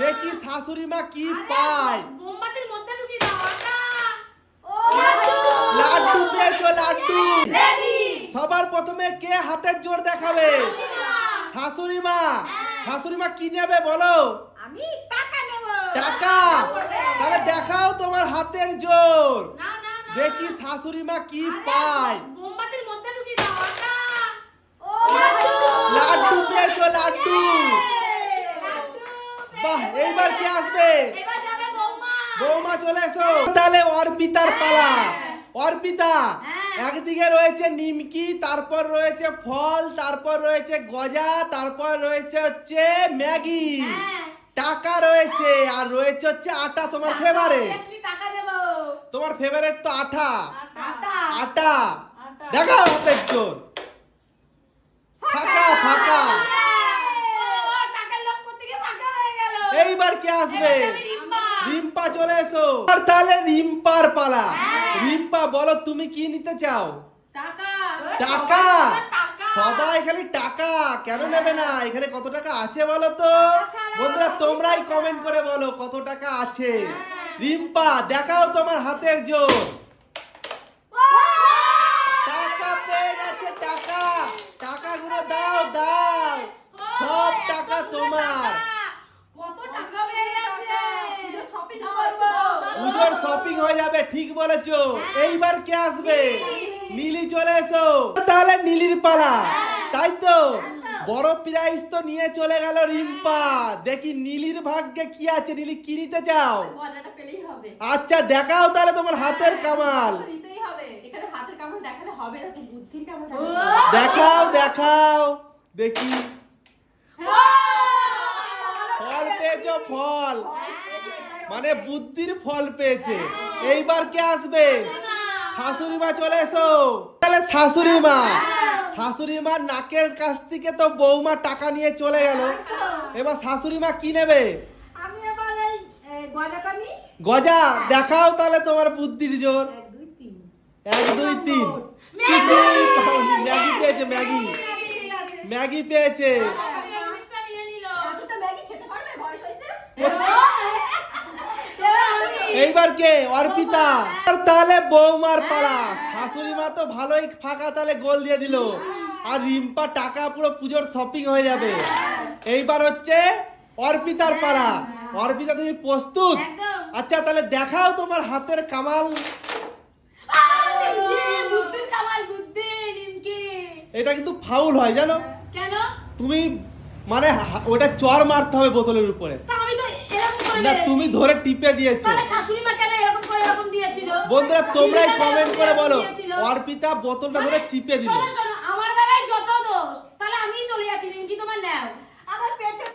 দেখি শাশুড়ি মা কি পায়। মোমবাতির মধ্যে ঢুকিয়ে দাও লাড্ডু। পেয়েছ লাড্ডু। সবার প্রথমে কে হাতের জোর দেখাবে? শাশুড়ি মা। শাশুড়ি মা কি নেবে বলো? আমি টাকা নেব। টাকা। তাহলে দেখাও তোমার হাতের জোর। না না না। দেখি শাশুড়ি মা কি পায়। মোমবাতির মধ্যে ঢুকিয়ে দাও লাড্ডু। পেয়েছ লাড্ডু লাড্ডু। বাহ এইবার কি আসবে? বৌমা। চলে এসো। তাহলে অর্পিতার পালা। অর্পিতা হ্যাঁ। একদিকে রয়েছে নিমকি তারপর রয়েছে ফল তারপর রয়েছে গজা তারপর রয়েছে হচ্ছে ম্যাগি। হ্যাঁ। টাকা রয়েছে আর রয়েছে হচ্ছে আটা তোমার ফেভারেট তোমার ফেভারেট তো আটা। আটা। দেখাও হাতের জোর। ফাঁকা ফাঁকা। এইবার কে আসবে? রিম্পা। চলে এসো। আর তাহলে রিম্পার পালা। হ্যাঁ। রিম্পা বলো তুমি কি নিতে চাও? টাকা। সবাই খালি টাকা। কেন নেবে না? এখানে কত টাকা আছে বলো তো? বন্ধুরা তোমরাই কমেন্ট করে বলো কত টাকা আছে। রিম্পা দেখাও তোমার হাতের জোর। টাকা পেয়ে গেছে টাকা। টাকাগুলো দাও দাও। সব টাকা তোমার কত টাকা পেয়ে গেছে পুজোর shopping করব। পুজোর শপিং হয়ে যাবে ঠিক বলেছ। এইবার কে আসবে? নীলি। চলে এসো। তাহলে নীলির পালা। তাই তো? বড় প্রাইজ তো নিয়ে চলে গেল রিম্পা। দেখি নীলির ভাগ্যে কি আছে। নীলি কি নিতে চাও? আচ্ছা দেখাও তাহলে তোমার হাতের কামাল। নিতেই হবে। এখানে হাতের কামাল দেখালে হবে না তো বুদ্ধির কামাল ও, দেখাও দেখাও। দেখি। ফল পেয়েছ ফল। মানে বুদ্ধির ফল পেয়েছে। এইবার কে আসবে? শাশুড়ি মা চলে এসো। তাহলে শাশুড়ি মা শাশুড়ি মা নাকের কাছ থেকে তো বৌমা টাকা নিয়ে চলে গেল। এবার শাশুড়ি মা কি নেবে? গজা দেখাও তাহলে তোমার বুদ্ধির জোর। এক দুই তিন। ম্যাগি! পেয়েছে ম্যাগি। ম্যাগি পেয়েছে। এইবার কে? অর্পিতা। আর তাহলে বৌমার পালা। শাশুড়ি মা তো ভালোই ফাঁকা তাহলে গোল দিয়ে দিল। আর রিম্পা টাকা পুরো পুজোর শপিং হয়ে যাবে। এইবার হচ্ছে অর্পিতার পালা। অর্পিতা তুমি প্রস্তুত? আচ্ছা তাহলে দেখাও তোমার হাতের কামাল। এটা কিন্তু ফাউল হয় জানো? কেন? তুমি মানে ওটা চর মারতে হবে বোতলের উপরে। না তুমি ধরে টিপে দিয়েছ। শাশুড়ি মা কেন এরকম করে এরকম দিয়েছিল? বন্ধুরা তোমরাই কমেন্ট করে বলো অর্পিতা বোতলটা ধরে চিপে দিল। আমার বেলায় যত দোষ তাহলে আমিই চলে যাচ্ছি রিঙ্কি তোমার নাও। আমার পেছনে